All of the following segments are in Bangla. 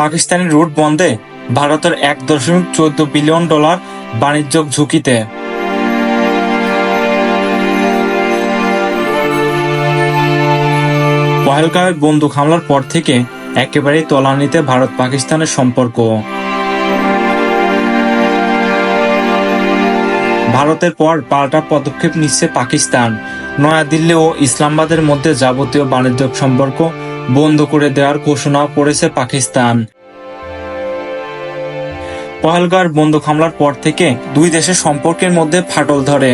পাকিস্তানি রুট বন্ধে ভারতের এক দশমিক চোদ্দ বিলিয়ন ডলার বাণিজ্যিক ঝুঁকিতে। পহেলগাঁওয়ের বন্দুক হামলার পর থেকে একেবারেই তলানিতে ভারত পাকিস্তানের সম্পর্ক। ভারতের পর পাল্টা পদক্ষেপ নিচ্ছে পাকিস্তান। নয়াদিল্লি ও ইসলামাবাদের মধ্যে যাবতীয় বাণিজ্যিক সম্পর্ক বন্ধ করে দেওয়ার ঘোষণা করেছে পাকিস্তান। পহেলগাঁওয়ের বন্দুক হামলার পর থেকে দুই দেশের সম্পর্কের মধ্যে ফাটল ধরে।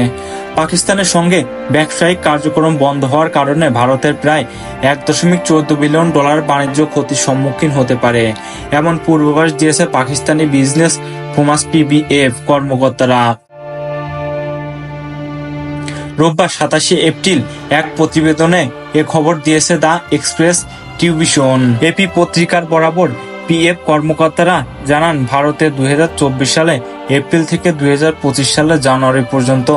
পাকিস্তানের সঙ্গে ব্যবসায়িক কার্যক্রম বন্ধ হওয়ার কারণে ভারতের প্রায় এক দশমিক চোদ্দ বিলিয়ন ডলার বাণিজ্য ক্ষতির সম্মুখীন হতে পারে। এমন পূর্বাভাস দিয়েছে পাকিস্তানি বিজনেস ফোমাস পিবিএফ কর্মকর্তারা। রোববার সাতাশে এপ্রিল এক প্রতিবেদনে এ খবর দিয়েছে দ্য এক্সপ্রেস টিউবিশন। এপি পত্রিকার বরাবর পিএফ কর্মকর্তারা জানান, ভারতে দু হাজার চব্বিশ সালে, এপ্রিল থেকে দুই সালে জানুয়ারি পর্যন্ত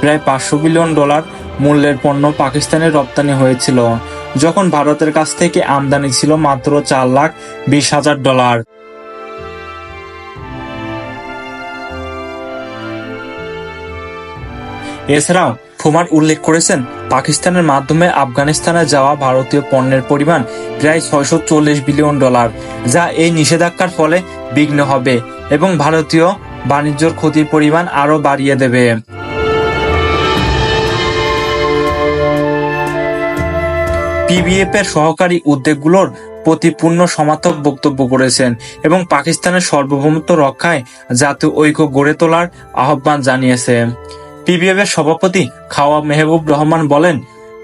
প্রায় পাঁচশো বিলিয়ন ডলার মূল্যের পণ্য পাকিস্তানে রপ্তানি হয়েছিল, যখন ভারতের কাছ থেকে আমদানি ছিল মাত্র চার লাখ বিশ হাজার ডলার। এছাড়াও ফুমার উল্লেখ করেছেন পাকিস্তানের মাধ্যমে আফগানিস্তানে যাওয়া ভারতীয় পণ্যের পরিমাণ প্রায় ছয়শো চল্লিশ বিলিয়ন ডলার, যা এই নিষেধাজ্ঞার ফলে বিঘ্ন হবে এবং ভারতীয় বাণিজ্যর ক্ষতির পরিমাণ আরও বাড়িয়ে দেবে। পিবিএফ এর সহকারী উদ্যোগগুলোর প্রতি পূর্ণ সমর্থক বক্তব্য করেছেন এবং পাকিস্তানের সার্বভৌমত্ব রক্ষায় জাতীয় ঐক্য গড়ে তোলার আহ্বান জানিয়েছে। পিবিএফ এর সভাপতি খাওয়া মেহবুব রহমান বলেন,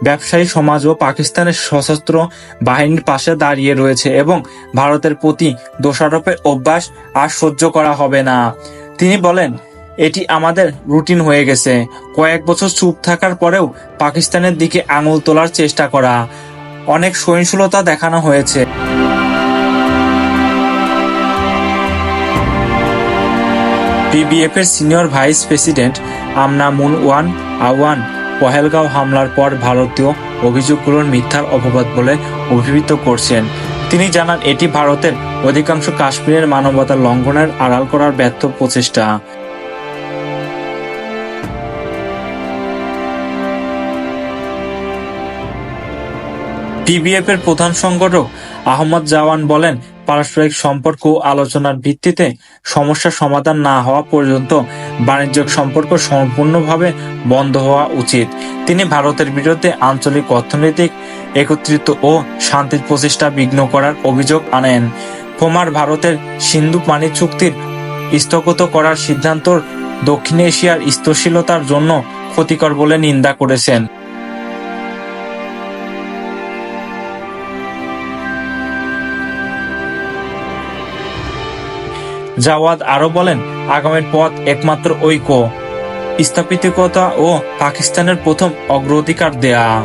ব্যবসায়ী সমাজ ও পাকিস্তানের সশস্ত্র বাহিনীর পাশে দাঁড়িয়ে রয়েছে এবং ভারতের প্রতি দোষারোপের অভ্যাস আর সহ্য করা হবে না। তিনি বলেন, এটি আমাদের রুটিন হয়ে গেছে। কয়েক বছর চুপ থাকার পরেও পাকিস্তানের দিকে আঙুল তোলার চেষ্টা করা। অনেক সহিংসলতা দেখানো হয়েছে। পিবিএফ এর senior vice president Amna Munawar Awan Pahalgam হামলার পর ভারতীয় অভিযোগগুলোর মিথ্যার অপবাদ বলে অভিহিত করছেন। তিনি জানান, এটি ভারতের অধিকাংশ কাশ্মীরের মানবতা লঙ্ঘনের আড়াল করার ব্যর্থ প্রচেষ্টা। পিবিএফ এর প্রধান সংগঠক আহমদ জাওয়ান বলেন পারস্পরিক সম্পর্ক আলোচনার ভিত্তিতে সমস্যার সমাধান না হওয়া পর্যন্ত বাণিজ্যিক সম্পর্ক সম্পূর্ণভাবে বন্ধ হওয়া উচিত। তিনি ভারতের বিরুদ্ধে আঞ্চলিক অর্থনৈতিক একত্রিত ও শান্তির প্রচেষ্টা বিঘ্ন করার অভিযোগ আনেন। ফোমার ভারতের সিন্ধু পানি চুক্তির স্থগত করার সিদ্ধান্ত দক্ষিণ এশিয়ার স্থিতিশীলতার জন্য ক্ষতিকর বলে নিন্দা করেছেন। জাওয়াদ আরও বলেন আগামীর পথ একমাত্র ঐক্য স্থাপিতিকতা ও পাকিস্তানের প্রথম অগ্রাধিকার দেয়া।